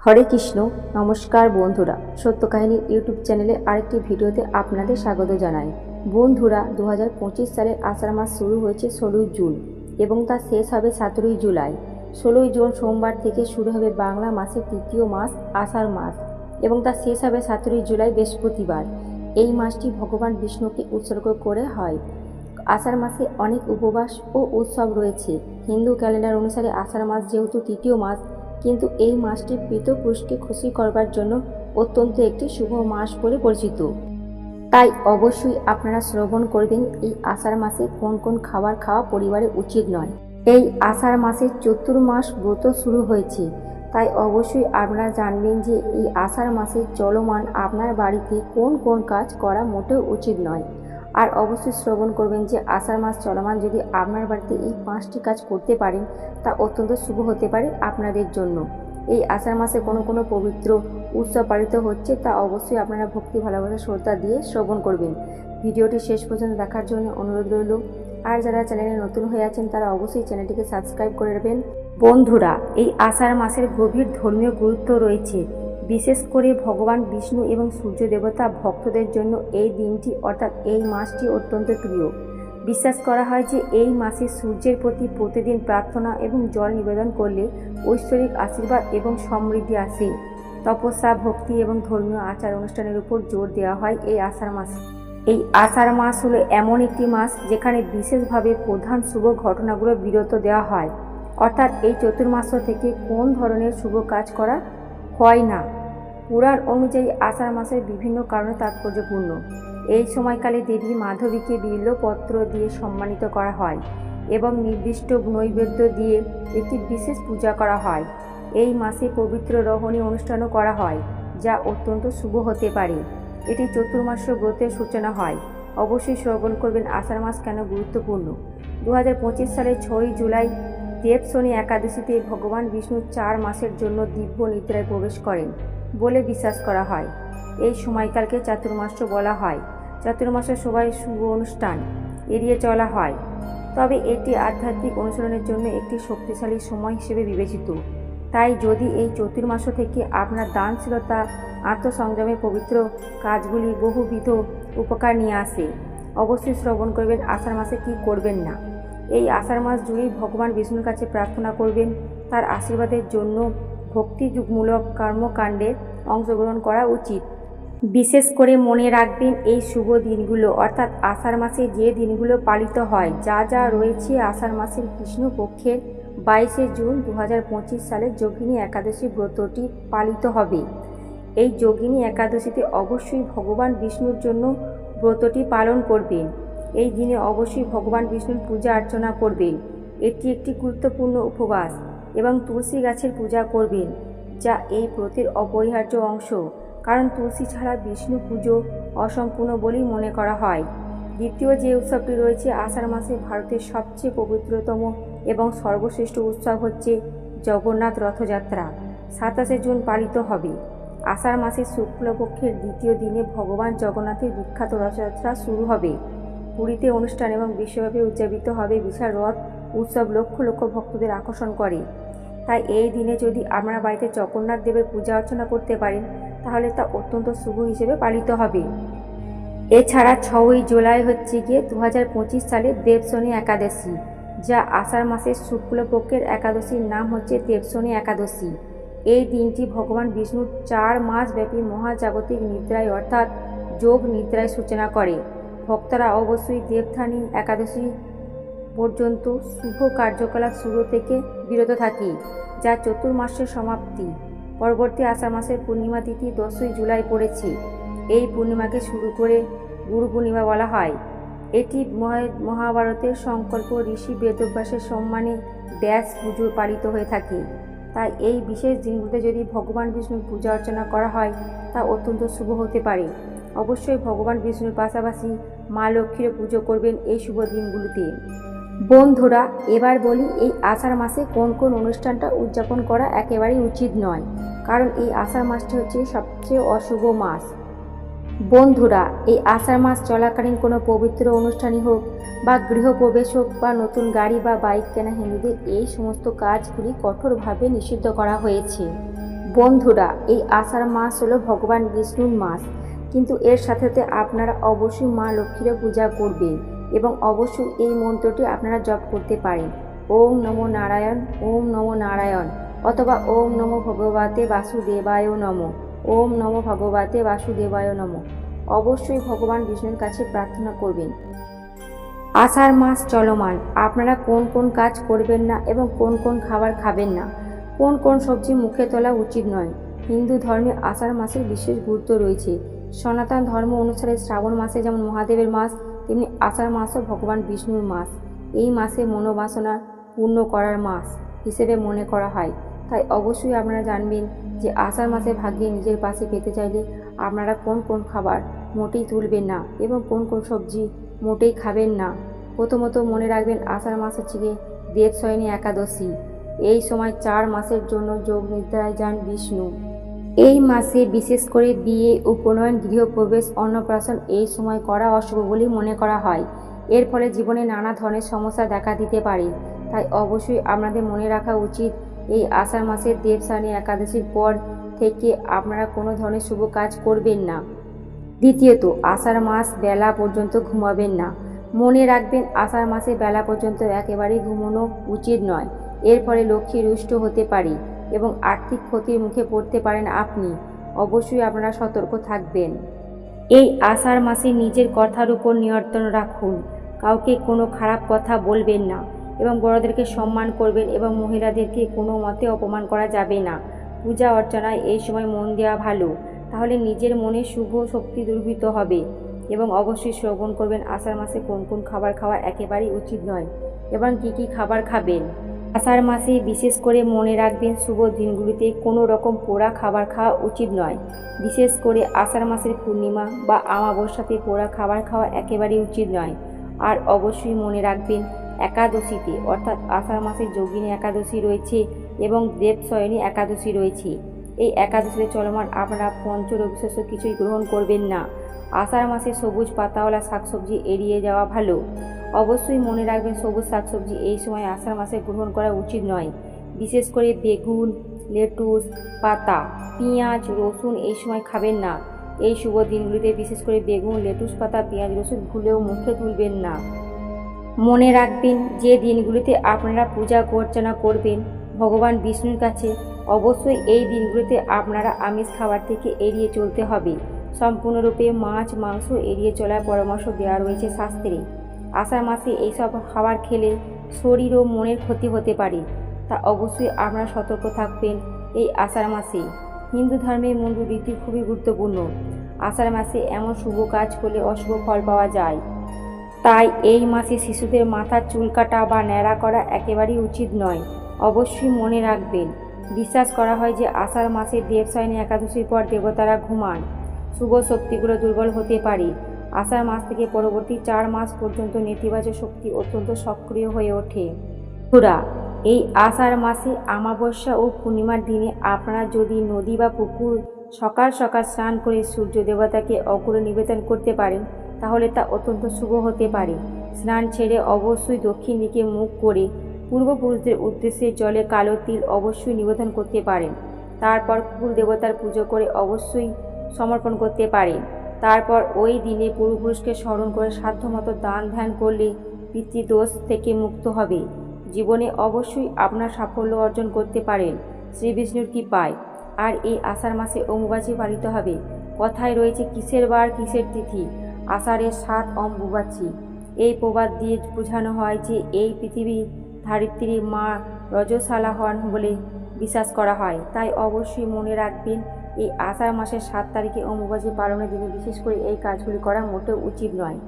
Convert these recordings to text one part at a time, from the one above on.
হরে কৃষ্ণ, নমস্কার বন্ধুরা। সত্য কাহিনীর ইউটিউব চ্যানেলে আরেকটি ভিডিওতে আপনাদের স্বাগত জানাই। বন্ধুরা দু হাজার পঁচিশ সালের আষাঢ় মাস শুরু হয়েছে ষোলোই জুন এবং তা শেষ হবে সতেরোই জুলাই। ষোলোই জুন সোমবার থেকে শুরু হবে বাংলা মাসের তৃতীয় মাস আষাঢ় মাস এবং তা শেষ হবে সতেরোই জুলাই বৃহস্পতিবার। এই মাসটি ভগবান বিষ্ণুকে উৎসর্গ করে হয়। আষাঢ় মাসে অনেক উপবাস ও উৎসব রয়েছে। হিন্দু ক্যালেন্ডার অনুসারে আষাঢ় মাস যেহেতু তৃতীয় মাস কিন্তু এই মাসটি পিতপুরুষকে খুশি করবার জন্য অত্যন্ত একটি শুভ মাস বলে পরিচিত। তাই অবশ্যই আপনারা শ্রবণ করবেন, এই আষাঢ় মাসে কোন কোন খাবার খাওয়া পরিবারে উচিত নয়। এই আষাঢ় মাসের চতুর্মাস ব্রত শুরু হয়েছে, তাই অবশ্যই আপনারা জানবেন যে এই আষাঢ় মাসে চলমান আপনার বাড়িতে কোন কোন কাজ করা মোটেও উচিত নয়। আর অবশ্যই শ্রবণ করবেন যে আষাঢ় মাস চলমান যদি আপনার বাড়িতে এই পাঁচটি কাজ করতে পারেন, তা অত্যন্ত শুভ হতে পারে আপনাদের জন্য। এই আষাঢ় মাসে কোনো কোনো পবিত্র উৎসব পালিত হচ্ছে, তা অবশ্যই আপনারা ভক্তি, ভালোবাসা, শ্রদ্ধা দিয়ে শ্রবণ করবেন। ভিডিওটি শেষ পর্যন্ত দেখার জন্য অনুরোধ রইল। আর যারা চ্যানেলে নতুন হয়ে আছেন, তারা অবশ্যই চ্যানেলটিকে সাবস্ক্রাইব করে নেবেন বন্ধুরা, এই আষাঢ় মাসের গভীর ধর্মীয় গুরুত্ব রয়েছে। বিশেষ করে ভগবান বিষ্ণু এবং সূর্য দেবতা ভক্তদের জন্য এই দিনটি অর্থাৎ এই মাসটি অত্যন্ত প্রিয়। বিশ্বাস করা হয় যে এই মাসে সূর্যের প্রতি প্রতিদিন প্রার্থনা এবং জল নিবেদন করলে ঐশ্বরিক আশীর্বাদ এবং সমৃদ্ধি আসে। তপস্যা, ভক্তি এবং ধর্মীয় আচার অনুষ্ঠানের উপর জোর দেওয়া হয় এই আষাঢ় মাসে। এই আষাঢ় মাস হলো এমন একটি মাস যেখানে বিশেষভাবে প্রধান শুভ ঘটনাগুলো বিরত দেওয়া হয়। অর্থাৎ এই চতুর্মাস থেকে কোন ধরনের শুভ কাজ করা হয় না। পুরাণ অনুযায়ী আষাঢ় মাসের বিভিন্ন কারণে তাৎপর্যপূর্ণ। এই সময়কালে দেবী মাধবীকে বিল্লপত্র দিয়ে সম্মানিত করা হয় এবং নির্দিষ্ট নৈবেদ্য দিয়ে একটি বিশেষ পূজা করা হয়। এই মাসে পবিত্র রহণী অনুষ্ঠানও করা হয়, যা অত্যন্ত শুভ হতে পারে। এটি চতুর্মাস ব্রতের সূচনা হয়। অবশ্যই শ্রবণ করবেন আষাঢ় মাস কেন গুরুত্বপূর্ণ? দু হাজার সালের ছয়ই জুলাই দেব শনি একাদশীতে ভগবান বিষ্ণু চার মাসের জন্য দিব্য নিদ্রায় প্রবেশ করেন। বলে বিশ্বাস করা হয়। এই সময়কালকে চাতুর্মাস্য বলা হয়। চাতুর্মাসের সবাই শুভ অনুষ্ঠান, এড়িয়ে চলা হয়। তবে এটি আধ্যাত্মিক অনুশীলনের জন্য একটি শক্তিশালী সময় হিসেবে বিবেচিত। তাই যদি এই চতুর্মাস থেকে আপনার দানশীলতা আত্মসংযমের পবিত্র কাজগুলি বহুবিধ উপকার নিয়ে আসে, অবশ্যই শ্রবণ করবেন আষাঢ় মাসে কি করবেন না। এই আষাঢ় মাস জুড়েই ভগবান বিষ্ণুর কাছে প্রার্থনা করবেন, তার আশীর্বাদের জন্য ভক্তিযুগমূলক কর্মকাণ্ডে অংশগ্রহণ করা উচিত। বিশেষ করে মনে রাখবেন, এই শুভ দিনগুলো, অর্থাৎ আষাঢ় মাসে যে দিনগুলো পালিত হয়, যা যা রয়েছে আষাঢ় মাসের কৃষ্ণপক্ষের বাইশে জুন দু হাজার পঁচিশ সালে যোগিনী একাদশী ব্রতটি পালিত হবে। এই যোগিনী একাদশীতে অবশ্যই ভগবান বিষ্ণুর জন্য ব্রতটি পালন করবেন। এই দিনে অবশ্যই ভগবান বিষ্ণুর পূজা অর্চনা করবেন। এটি একটি গুরুত্বপূর্ণ উপবাস। এবং তুলসী গাছের পূজা করবেন, যা এই ব্রতের অপরিহার্য অংশ। কারণ তুলসী ছাড়া বিষ্ণু পুজো অসম্পূর্ণ বলেই মনে করা হয়। দ্বিতীয় যে উৎসবটি রয়েছে, আষাঢ় মাসে ভারতের সবচেয়ে পবিত্রতম এবং সর্বশ্রেষ্ঠ উৎসব হচ্ছে জগন্নাথ রথযাত্রা। সাতাশে জুন পালিত হবে। আষাঢ় মাসের শুক্লপক্ষের দ্বিতীয় দিনে ভগবান জগন্নাথের বিখ্যাত রথযাত্রা শুরু হবে। পুরীতে অনুষ্ঠান এবং বিশ্বব্যাপী উদযাপিত হবে বিশাল রথ উৎসব লক্ষ লক্ষ ভক্তদের আকর্ষণ করে। তাই এই দিনে যদি আপনারা বাড়িতে জগন্নাথ দেবের পূজা অর্চনা করতে পারেন তাহলে তা অত্যন্ত শুভ হিসেবে পালিত হবে। এছাড়া ছয়ই জুলাই হচ্ছে গিয়ে দু হাজার সালে দেবশনী একাদশী, যা আষাঢ় মাসের শুক্লপক্ষের একাদশীর নাম হচ্ছে দেবশনী একাদশী। এই দিনটি ভগবান বিষ্ণুর চার মাস ব্যাপী মহাজাগতিক নিদ্রায় অর্থাৎ যোগ নিদ্রায় সূচনা করে। ভক্তরা অবশ্যই দেবথানী একাদশী পর্যন্ত শুভ কার্যকলাপ শুরু থেকে বিরত থাকে, যা চতুর্মাসের সমাপ্তি। পরবর্তী আষাঢ় মাসের পূর্ণিমা তিথি দশই জুলাই পড়েছে। এই পূর্ণিমাকে শুরু করে গুরু পূর্ণিমা বলা হয়। এটি মহা- মহাভারতের সংকল্প ঋষি বেদব্যাসের সম্মানে ব্যাস পুজো পালিত হয়ে থাকে। তাই এই বিশেষ দিনগুলোতে যদি ভগবান বিষ্ণুর পূজা অর্চনা করা হয়, তা অত্যন্ত শুভ হতে পারে। অবশ্যই ভগবান বিষ্ণুর পাশাপাশি মা লক্ষ্মীর পুজো করবেন এই শুভ দিনগুলোতে। বন্ধুরা, এবার বলি এই আষাঢ় মাসে কোন কোন অনুষ্ঠানটা উদযাপন করা একেবারেই উচিত নয়, কারণ এই আষাঢ় মাসটি হচ্ছে সবচেয়ে অশুভ মাস। বন্ধুরা, এই আষাঢ় মাস চলাকালীন কোনো পবিত্র অনুষ্ঠানই হোক বা গৃহপ্রবেশ হোক বা নতুন গাড়ি বা বাইক কেনা হিন্দুদের এই সমস্ত কাজগুলি কঠোরভাবে নিষিদ্ধ করা হয়েছে। বন্ধুরা, এই আষাঢ় মাস হলো ভগবান বিষ্ণুর মাস, কিন্তু এর সাথে সাথে আপনারা অবশ্যই মা লক্ষ্মীরও পূজা করবেন। এবং অবশ্যই এই মন্ত্রটি আপনারা জপ করতে পারেন। ওম নমো নারায়ণ, ওম নমো নারায়ণ অথবা ওম নমো ভগবতে বাসুদেবায় নমো, ওম নমো ভগবতে বাসুদেবায় নমো। অবশ্যই ভগবান বিষ্ণুর কাছে প্রার্থনা করবেন। আষাঢ় মাস চলমান, আপনারা কোন কোন কাজ করবেন না এবং কোন কোন খাবার খাবেন না। কোন কোন সবজি মুখে তোলা উচিত নয়। হিন্দু ধর্মে আষাঢ় মাসের বিশেষ গুরুত্ব রয়েছে। সনাতন ধর্ম অনুসারে শ্রাবণ মাসে যেমন মহাদেবের মাস তেমনি আষাঢ় মাসও ভগবান বিষ্ণুর মাস। এই মাসে মনোবাসনা পূর্ণ করার মাস হিসেবে মনে করা হয়। তাই অবশ্যই আপনারা জানবেন যে আষাঢ় মাসে ভাগ্যে নিজের পাশে পেতে চাইলে আপনারা কোন কোন খাবার মোটেই তুলবেন না এবং কোন কোন সবজি মোটেই খাবেন না। প্রথমত মনে রাখবেন আষাঢ় মাস হচ্ছে গিয়ে দেবশয়নী একাদশী। এই সময় চার মাসের জন্য যোগ নিদ্রায় যান বিষ্ণু। এই মাসে বিশেষ করে বিয়ে, উপনয়ন, গৃহপ্রবেশ, অন্নপ্রাশন এই সময় করা অশুভ বলে মনে করা হয়। এর ফলে জীবনে নানা ধরনের সমস্যা দেখা দিতে পারে। তাই অবশ্যই আপনাদের মনে রাখা উচিত, এই আষাঢ় মাসের দেবসানী একাদশীর পর থেকে আপনারা কোনো ধরনের শুভ কাজ করবেন না। দ্বিতীয়ত, আষাঢ় মাস বেলা পর্যন্ত ঘুমাবেন না। মনে রাখবেন, আষাঢ় মাসে বেলা পর্যন্ত একেবারেই ঘুমানো উচিত নয়। এর ফলে লক্ষ্মী রুষ্ট হতে পারে। এবং আর্থিক ক্ষতির মুখে পড়তে পারেন আপনি। অবশ্যই আপনারা সতর্ক থাকবেন। এই আষাঢ় মাসে নিজের কথার উপর নিয়ন্ত্রণ রাখুন। কাউকে কোনো খারাপ কথা বলবেন না এবং বড়দেরকে সম্মান করবেন এবং মহিলাদেরকে কোনো মতে অপমান করা যাবে না। পূজা অর্চনায় এই সময় মন দেওয়া ভালো। তাহলে নিজের মনে শুভ শক্তি দুর্বৃত হবে এবং অবশ্যই শ্রবণ করবেন আষাঢ় মাসে কোন কোন খাবার খাওয়া একেবারেই উচিত নয়। এবং কী কী খাবার খাবেন? আষাঢ় মাসে বিশেষ করে মনে রাখবেন শুভ দিনগুলিতে কোনো রকম পোড়া খাবার খাওয়া উচিত নয়। বিশেষ করে আষাঢ় মাসের পূর্ণিমা বা আমাবস্যাতে পোড়া খাবার খাওয়া একেবারেই উচিত নয়। আর অবশ্যই মনে রাখবেন একাদশীতে, অর্থাৎ আষাঢ় মাসের যোগিনী একাদশী রয়েছে এবং দেবশয়নী একাদশী রয়েছে। এই একাদশীতে চলমান আপনারা পঞ্চরবিশেষ কিছুই গ্রহণ করবেন না। আষাঢ় মাসে সবুজ পাতাওয়ালা শাকসবজি এড়িয়ে যাওয়া ভালো। অবশ্যই মনে রাখবেন সবুজ শাকসবজি এই সময় আষাঢ় মাসে গ্রহণ করা উচিত নয়। বিশেষ করে বেগুন, লেটুস, পাতা, পেঁয়াজ, রসুন এই সময় খাবেন না। এই শুভ দিনগুলিতে বিশেষ করে বেগুন, লেটুস, পাতা, পেঁয়াজ, রসুন ভুলেও মুখে তুলবেন না। মনে রাখবেন যে দিনগুলিতে আপনারা পূজা অর্চনা করবেন, ভগবান বিষ্ণুর কাছে অবশ্যই এই দিনগুলিতে আপনারা আমিষ খাবার থেকে এড়িয়ে চলতে হবে। সম্পূর্ণরূপে মাছ, মাংস এড়িয়ে চলার পরামর্শ দেওয়া রয়েছে শাস্ত্রে। আষাঢ় মাসে এইসব খাবার খেলে শরীর ও মনের ক্ষতি হতে পারে। তা অবশ্যই আপনারা সতর্ক থাকবেন এই আষাঢ় মাসে হিন্দু ধর্মের মূল রীতি খুবই গুরুত্বপূর্ণ। আষাঢ় মাসে এমন শুভ কাজ করলে অশুভ ফল পাওয়া যায়। তাই এই মাসে শিশুদের মাথার চুল কাটা বা ন্যাড়া করা একেবারেই উচিত নয়। অবশ্যই মনে রাখবেন। বিশ্বাস করা হয় যে আষাঢ় মাসে দেবসায়নী একাদশীর পর দেবতারা ঘুমান। শুভ শক্তিগুলো দুর্বল হতে পারে। আষাঢ় মাস থেকে পরবর্তী চার মাস পর্যন্ত নেতিবাচক শক্তি অত্যন্ত সক্রিয় হয়ে ওঠে। বন্ধুরা, এই আষাঢ় মাসে আমাবস্যা ও পূর্ণিমার দিনে আপনারা যদি নদী বা পুকুর সকাল সকাল স্নান করে সূর্য দেবতাকে অগ্র নিবেদন করতে পারেন, তাহলে তা অত্যন্ত শুভ হতে পারে। স্নান ছেড়ে অবশ্যই দক্ষিণ দিকে মুখ করে পূর্বপুরুষদের উদ্দেশ্যে জলে কালো তিল অবশ্যই নিবেদন করতে পারেন। তারপর কুল দেবতার পুজো করে অবশ্যই সমর্পণ করতে পারেন তারপর ওই দিনে পূর্বপুরুষকে স্মরণ করে সাধ্যমতো দান ধ্যান করলে পিতৃদোষ থেকে মুক্ত হবে। জীবনে অবশ্যই আপনার সাফল্য অর্জন করতে পারেন। শ্রী বিষ্ণুর কৃপায়। আর এই আষাঢ় মাসে অম্বুবাচী পালিত হবে। কথায় রয়েছে কিসের বার, কিসের তিথি? আষাঢ়ের সাত অম্বুবাচী। এই প্রবাদ দিয়ে বোঝানো হয় যে এই পৃথিবীর ধারিত্রী মা রজশালা হন বলে বিশ্বাস করা হয়। তাই অবশ্যই মনে রাখবেন এই আষাঢ় মাসের সাত তারিখে অম্বুবাচী পালনের দিনে বিশেষ করে এই কাজগুলি করা মোটেও উচিত নয়।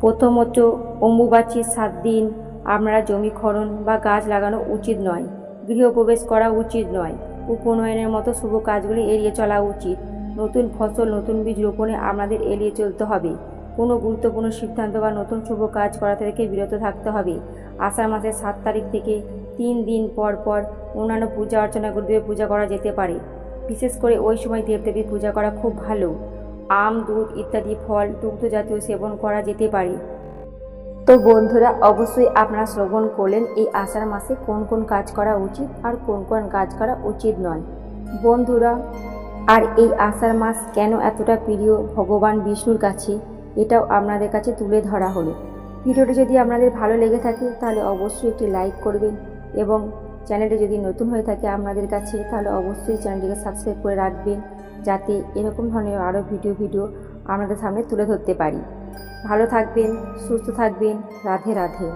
প্রথমত, অম্বুবাচীর সাত দিন আপনারা জমি খনন বা গাছ লাগানো উচিত নয়। গৃহপ্রবেশ করা উচিত নয়। উপনয়নের মতো শুভ কাজগুলি এড়িয়ে চলা উচিত। নতুন ফসল, নতুন বীজ রোপণে আপনাদের এড়িয়ে চলতে হবে। কোনো গুরুত্বপূর্ণ সিদ্ধান্ত বা নতুন শুভ কাজ করা থেকে বিরত থাকতে হবে। আষাঢ় মাসের সাত তারিখ থেকে তিন দিন পর পর অন্যান্য পূজা অর্চনা গুরুদেবের পূজা করা যেতে পারে। বিশেষ করে ওই সময় দেবদেবীর পূজা করা খুব ভালো। আম, দুধ ইত্যাদি, ফল দুগ্ধ জাতীয় সেবন করা যেতে পারে। তো বন্ধুরা, অবশ্যই আপনারা শ্রবণ করলেন, এই আষাঢ় মাসে কোন কোন কাজ করা উচিত আর কোন কোন কাজ করা উচিত নয়। বন্ধুরা, আর এই আষাঢ় মাস কেন এতটা প্রিয় ভগবান বিষ্ণুর কাছে? এটাও আপনাদের কাছে তুলে ধরা হলো। ভিডিওটি যদি আপনাদের ভালো লেগে থাকে, তাহলে অবশ্যই একটি লাইক করবেন এবং চ্যানেলটি যদি নতুন হয়ে থাকে আপনাদের কাছে, তাহলে অবশ্যই চ্যানেলটিকে সাবস্ক্রাইব করে রাখবেন, যাতে এরকম ধরনের আরও ভিডিও ভিডিও আপনাদের সামনে তুলে ধরতে পারি। ভালো থাকবেন, সুস্থ থাকবেন, রাধে রাধে।